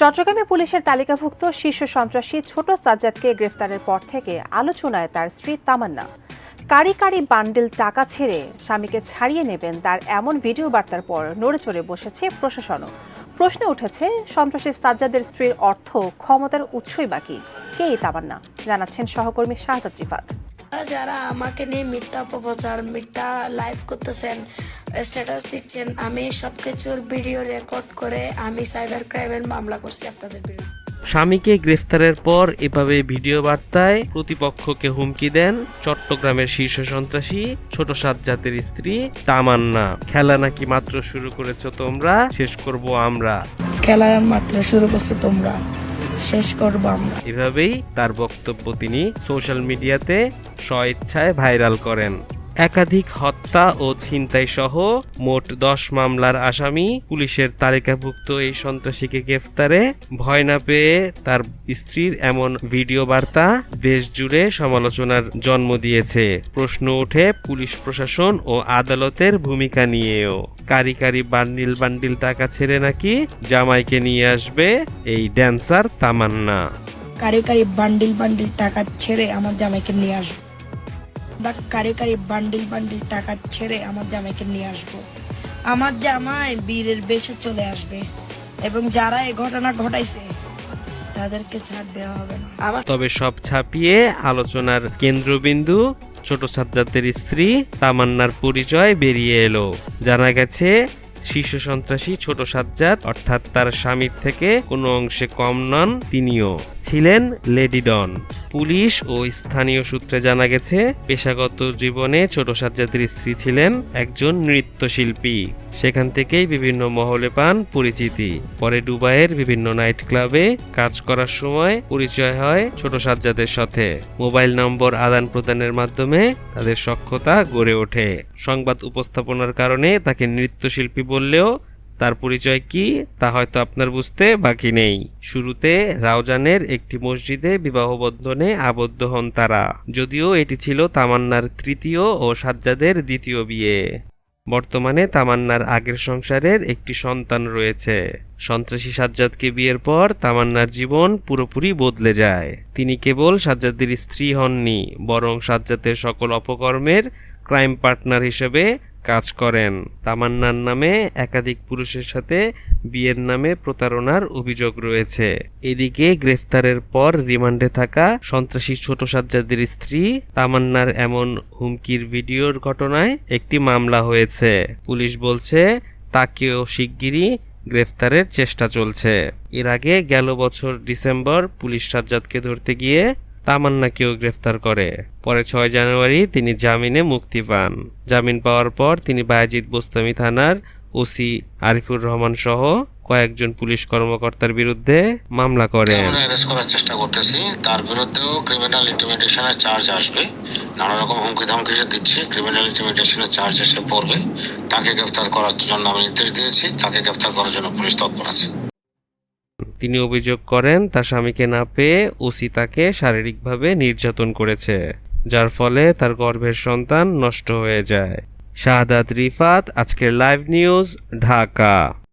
চট্টগ্রামে পুলিশের তালিকাভুক্ত শীর্ষ সন্ত্রাসী ছোট সাজ্জাদকে গ্রেফতারের পর থেকে আলোচনায় তার স্ত্রী তামান্না। কারি কারি বান্ডিল টাকা ছেড়ে স্বামীকে ছাড়িয়ে নেবেন তার এমন ভিডিও বার্তার পর নড়ে চড়ে বসেছে প্রশাসনও। প্রশ্ন উঠেছে, সন্ত্রাসী সাজ্জাদের স্ত্রীর অর্থ ক্ষমতার উৎসই বাকি। কে এই তামান্না? জানাচ্ছেন সহকর্মী শাহাদাত রিফাত। যারা আমাকে নিয়ে মিথ্যা অপপ্রচার মিথ্যা লাইভ করতেছেন স্ট্যাটাস দিচ্ছেন আমি সবকিছুর ভিডিও রেকর্ড করে আমি সাইবার ক্রাইমের মামলা করছি আপনাদের বিরুদ্ধে। স্বামীকে গ্রেফতারের পর এভাবে ভিডিও বার্তায় প্রতিপক্ষকে হুমকি দেন চট্টগ্রামের শীর্ষ সন্ত্রাসী ছোট সাত জাতের স্ত্রী তামান্না। খেলা নাকি মাত্র শুরু করেছ তোমরা? শেষ করব আমরা। খেলা মাত্র শুরু করছ তোমরা। শেষ করব আমরা। এভাবেই তার বক্তব্য তিনি সোশ্যাল মিডিয়াতে স্বইচ্ছায় ভাইরাল করেন। একাধিক হত্যা ও ছিনতাই সহ মোট দশ মামলার আসামি পুলিশের তালিকাভুক্ত এই সন্ত্রাসীকে গ্রেফতারে। ভয় না পেয়ে তার স্ত্রীর এমন ভিডিও বার্তা দেশ জুড়ে সমালোচনার জন্ম দিয়েছে। প্রশ্ন ওঠে পুলিশ প্রশাসন ও আদালতের ভূমিকা নিয়েও। কারি কারি বান্ডিল বান্ডিল টাকা ছেড়ে নাকি জামাইকে নিয়ে আসবে এই ড্যান্সার তামান্না। কারি কারি বান্ডিল বান্ডিল টাকা ছেড়ে আমার জামাইকে নিয়ে আসব। বা কারি কারি বান্ডিল বান্ডিল টাকা ছেড়ে আমার জামাইকে নিয়ে আসব। আমার জামাই বীরের বেশে চলে আসবে এবং যারা এই ঘটনা ঘটাইছে, তাদেরকে ছাড় দেওয়া হবে না। আমার তবে সব ছাপিয়ে আলোচনার কেন্দ্রবিন্দু ছোট সাজ্জাদের স্ত্রী তামান্নার পরিচয় বেরিয়ে এলো। জানা গেছে শীর্ষ সন্ত্রাসী ছোট সাজ্জাদ, অর্থাৎ তার স্বামীর থেকে কোনো অংশে কম নন তিনিও। ছিলেন লেডি ডন। পুলিশ ও স্থানীয় সূত্রে জানা গেছে, পেশাগত জীবনে ছোট সাজ্জাদের স্ত্রী ছিলেন একজন নৃত্যশিল্পী। সেখান থেকেই বিভিন্ন মহলে পান পরিচিতি। পরে দুবাইয়ের বিভিন্ন নাইট ক্লাবে কাজ করার সময় পরিচয় হয় ছোট সাজ্জাদের সাথে। মোবাইল নম্বর আদান প্রদানের মাধ্যমে তাদের সক্ষতা গড়ে ওঠে। সংবাদ উপস্থাপনার কারণে তাকে নৃত্যশিল্পী বললেও তার পরিচয় কি তা হয়তো আপনার বুঝতে বাকি নেই। শুরুতে রাউজানের একটি মসজিদে বিবাহ বন্ধনে আবদ্ধ হন তারা। যদিও এটি ছিল তামান্নার তৃতীয় ও সাজ্জাদের দ্বিতীয় বিয়ে। বর্তমানে তামান্নার আগের সংসারের একটি সন্তান রয়েছে। সন্ত্রাসী সাজ্জাদকে বিয়ের পর তামান্নার জীবন পুরোপুরি বদলে যায়। তিনি কেবল সাজ্জাদের স্ত্রী হননি, বরং সাজ্জাদের সকল অপকর্মের ক্রাইম পার্টনার হিসেবে কাজ করেন। তামান্নার নামে একাধিক পুরুষের সাথে বিয়ের নামে প্রতারণার অভিযোগ রয়েছে। এদিকে গ্রেফতারের পর রিমান্ডে থাকা সন্ত্রাসী ছোট সাজ্জাদের স্ত্রী তামান্নার এমন হুমকির ভিডিওর ঘটনায় একটি মামলা হয়েছে। পুলিশ বলছে, তাকেও শিগগিরই গ্রেফতারের চেষ্টা চলছে। এর আগে গেল বছর ডিসেম্বর পুলিশ সাজ্জাদকে ধরতে গিয়ে তামান্নাকেও গ্রেফতার করে। পরে ছয় জানুয়ারি তিনি জামিনে মুক্তি পান। জামিন পাওয়ার পর তিনি বায়াজিৎ বোস্তামি থানার ওসি আরিফুর রহমান সহ কয়েকজন পুলিশ কর্মকর্তার বিরুদ্ধে মামলা আমরা অ্যারেস্ট করার চেষ্টা করতেছি। তার বিরুদ্ধেও ক্রিমিনাল ইন্টিমিডেশনের চার্জ আসবে। নানা রকম হুমকি ধামকি যে দিচ্ছি। ক্রিমিনাল ইন্টিমিডেশনের চার্জ এসে পড়বে। তাকে গ্রেফতার করার জন্য আমি নির্দেশ দিয়েছি। তাকে গ্রেফতার করার জন্য পুলিশ তৎপর আছে। তিনি অভিযোগ করেন, তার স্বামীকে না পেয়ে ওসি তাকে শারীরিকভাবে নির্যাতন করেছে, যার ফলে তার গর্ভের সন্তান নষ্ট হয়ে যায়। শাহাদাত রিফাত, আজকের লাইভ নিউজ ঢাকা।